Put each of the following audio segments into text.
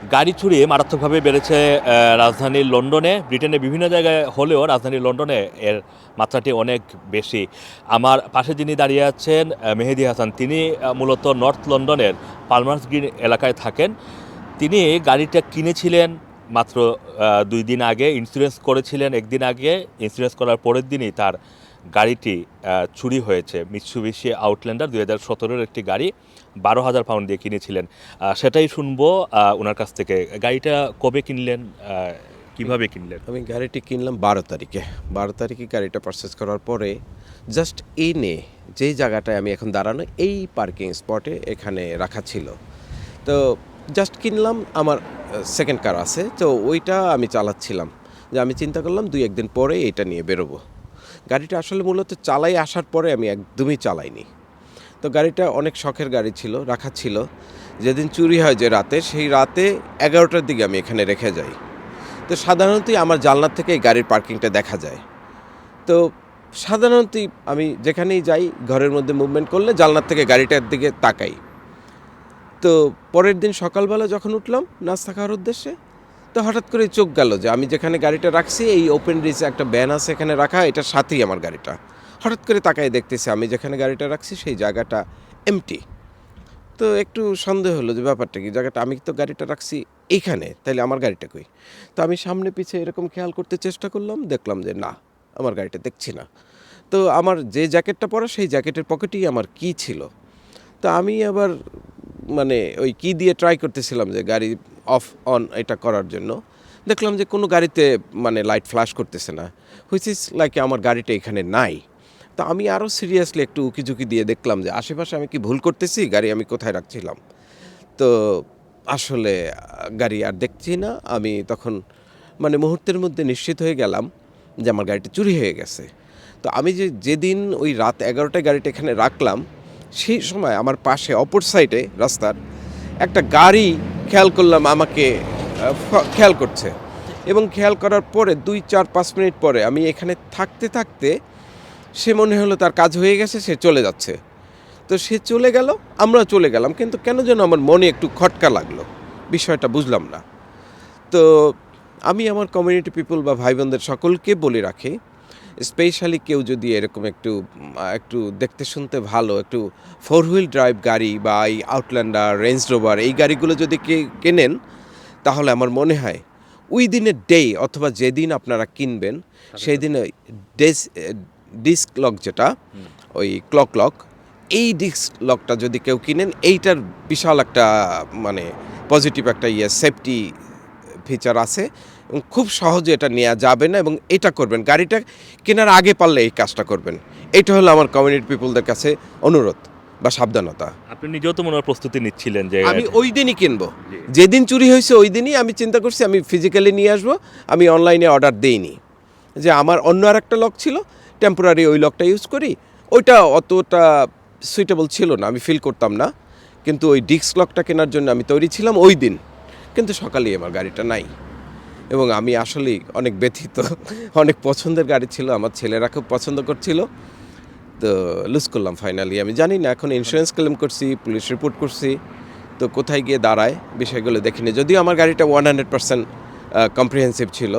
গাড়ি চুরি মারাত্মকভাবে বেড়েছে রাজধানী লন্ডনে। ব্রিটেনে বিভিন্ন জায়গায় হলেও রাজধানী লন্ডনে এর মাত্রাটি অনেক বেশি। আমার পাশে যিনি দাঁড়িয়ে আছেন মেহেদি হাসান, তিনি মূলত নর্থ লন্ডনের পালমার্স গ্রিন এলাকায় থাকেন। তিনি গাড়িটা কিনেছিলেন মাত্র দুই দিন আগে ইন্স্যুরেন্স করেছিলেন একদিন আগে। ইন্স্যুরেন্স করার পরের দিনই তার গাড়িটি চুরি হয়েছে। মিৎসুবিশি আউটল্যান্ডার দুই হাজার সতেরোর একটি গাড়ি বারো হাজার পাউন্ড দিয়ে কিনেছিলেন। সেটাই শুনব ওনার কাছ থেকে। গাড়িটা কবে কিনলেন কীভাবে কিনলেন? আমি গাড়িটি কিনলাম বারো তারিখে। বারো তারিখে গাড়িটা পারচেস করার পরে জাস্ট এনে যেই জায়গাটায় আমি এখন দাঁড়ানো, এই পার্কিং স্পটে এখানে রাখা ছিল। তো জাস্ট কিনলাম, আমার সেকেন্ড কার আছে। তো ওইটা আমি চালাচ্ছিলাম। যে আমি চিন্তা করলাম দুই একদিন পরে এটা নিয়ে বেরোবো। গাড়িটা আসলে মূলত চালাই আসার পরে আমি একদমই চালাইনি। তো গাড়িটা অনেক শখের গাড়ি ছিল, রাখা ছিল। যেদিন চুরি হয় যে রাতে, সেই রাতে এগারোটার দিকে আমি এখানে রেখে যাই। তো সাধারণতই আমার জানলার থেকে এই গাড়ির পার্কিংটা দেখা যায়। তো সাধারণতই আমি যেখানেই যাই, ঘরের মধ্যে মুভমেন্ট করলে জানলার থেকে গাড়িটার দিকে তাকাই। তো পরের দিন সকালবেলা যখন উঠলাম, নাস্তা খাওয়ার উদ্দেশ্যে তো হঠাৎ করে চোখ গেল যে আমি যেখানে গাড়িটা রাখছি, এই ওপেন রিচে একটা ব্যান আছে এখানে রাখা, এটার সাথেই আমার গাড়িটা। হঠাৎ করে তাকায় দেখতেছি আমি যেখানে গাড়িটা রাখছি সেই জায়গাটা এমটি তো একটু সন্দেহ হলো যে ব্যাপারটা কি? জায়গাটা আমি তো গাড়িটা রাখছি এইখানে, তাহলে আমার গাড়িটা কই? তো আমি সামনে পিছে এরকম খেয়াল করতে চেষ্টা করলাম, দেখলাম যে না, আমার গাড়িটা দেখছি না। তো আমার যে জ্যাকেটটা পরা সেই জ্যাকেটের পকেটেই আমার কি ছিল? তো আমি আবার মানে ওই কি দিয়ে ট্রাই করতেছিলাম যে গাড়ি অফ অন এটা করার জন্য। দেখলাম যে কোনো গাড়িতে মানে লাইট ফ্ল্যাশ করতেছে না হুইচ ইজ লাইক আমার গাড়িটা এখানে নাই। তো আমি আরও সিরিয়াসলি একটু উকিঝুঁকি দিয়ে দেখলাম যে আশেপাশে আমি কি ভুল করতেছি? গাড়ি আমি কোথায় রাখছিলাম? তো আসলে গাড়ি আর দেখছি না। আমি তখন মানে মুহূর্তের মধ্যে নিশ্চিত হয়ে গেলাম যে আমার গাড়িটা চুরি হয়ে গেছে। তো আমি যে যেদিন ওই রাত এগারোটায় গাড়িটা এখানে রাখলাম, সেই সময় আমার পাশে অপর সাইডে রাস্তার একটা গাড়ি খেয়াল করলাম আমাকে খেয়াল করছে। এবং খেয়াল করার পরে দুই, চার, পাঁচ মিনিট পরে আমি এখানে থাকতে থাকতে সে মনে হলো তার কাজ হয়ে গেছে, সে চলে যাচ্ছে। তো সে চলে গেল, আমরা চলে গেলাম, কিন্তু কেন যেন আমার মনে একটু খটকা লাগল, বিষয়টা বুঝলাম না। তো আমি আমার কমিউনিটি পিপল বা ভাই বোনদের সকলকে বলে রাখি স্পেশালি কেউ যদি এরকম একটু একটু দেখতে শুনতে ভালো একটু ফোর হুইল ড্রাইভ গাড়ি বা এই আউটল্যান্ডার রেঞ্জ রোভার এই গাড়িগুলো যদি কে কেনেন তাহলে আমার মনে হয় ওই দিনের ডে অথবা যেদিন আপনারা কিনবেন সেই দিনে ডেস ডিস্ক লক যেটা ওই ক্লক লক এই ডিস্ক লকটা যদি কেউ কিনেন এইটার বিশাল একটা মানে পজিটিভ একটা ইয়ে সেফটি ফিচার আছে। খুব সহজে এটা নেওয়া যাবে না এবং এটা করবেন। গাড়িটা কেনার আগে পারলে এই কাজটা করবেন। এটা হলো আমার কমিউনিটি পিপুলদের কাছে অনুরোধ বা সাবধানতা। আপনি নিজেও তো মনে হয় প্রস্তুতি নিচ্ছিলেন যে আমি ওই দিনই কিনবো। যেদিন চুরি হয়েছে ওই দিনই আমি চিন্তা করছি আমি ফিজিক্যালি নিয়ে আসব আমি অনলাইনে অর্ডার দেইনি। যে আমার অন্য আর একটা লক ছিল টেম্পোরারি ওই লকটা ইউজ করি ওইটা অতটা সুইটেবল ছিল না আমি ফিল করতাম না। কিন্তু ওই ডিস্ক লকটা কেনার জন্য আমি তৈরি ছিলাম ওই দিন। কিন্তু সকালেই আমার গাড়িটা নাই। এবং আমি আসলেই অনেক ব্যথিত, অনেক পছন্দের গাড়ি ছিল, আমার ছেলেরা খুব পছন্দ করছিল। তো লুজ করলাম ফাইনালি আমি জানি না, এখন ইন্স্যুরেন্স ক্লেম করছি পুলিশ রিপোর্ট করছি, তো কোথায় গিয়ে দাঁড়ায় বিষয়গুলো দেখিনি যদিও আমার গাড়িটা ওয়ান হান্ড্রেড পার্সেন্ট কম্প্রিহেন্সিভ ছিল,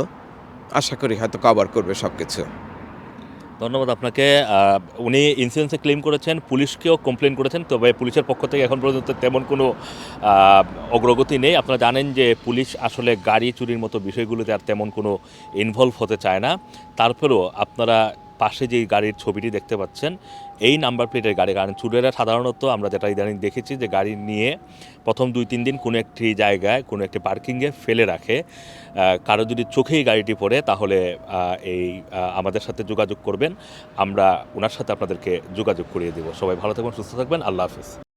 আশা করি হয়তো কভার করবে সব কিছু ধন্যবাদ আপনাকে। উনি ইন্স্যুরেন্সে ক্লেম করেছেন, পুলিশকেও কমপ্লেন করেছেন, তবে পুলিশের পক্ষ থেকে এখন পর্যন্ত তেমন কোনো অগ্রগতি নেই। আপনারা জানেন যে পুলিশ আসলে গাড়ি চুরির মতো বিষয়গুলোতে আর তেমন কোনো ইনভলভ হতে চায় না। তারপরেও আপনারা পাশে যে গাড়ির ছবিটি দেখতে পাচ্ছেন, এই নাম্বার প্লেটের গাড়ি। কারণ চুরেরা সাধারণত আমরা যেটা ইদানিং দেখেছি যে গাড়ি নিয়ে প্রথম দুই, তিন দিন কোনো একটি জায়গায়, কোনো একটি পার্কিংয়ে ফেলে রাখে। কারও যদি চোখেই গাড়িটি পড়ে, তাহলে এই আমাদের সাথে যোগাযোগ করবেন। আমরা ওনার সাথে আপনাদেরকে যোগাযোগ করিয়ে দেবো। সবাই ভালো থাকবেন, সুস্থ থাকবেন। আল্লাহ হাফিজ।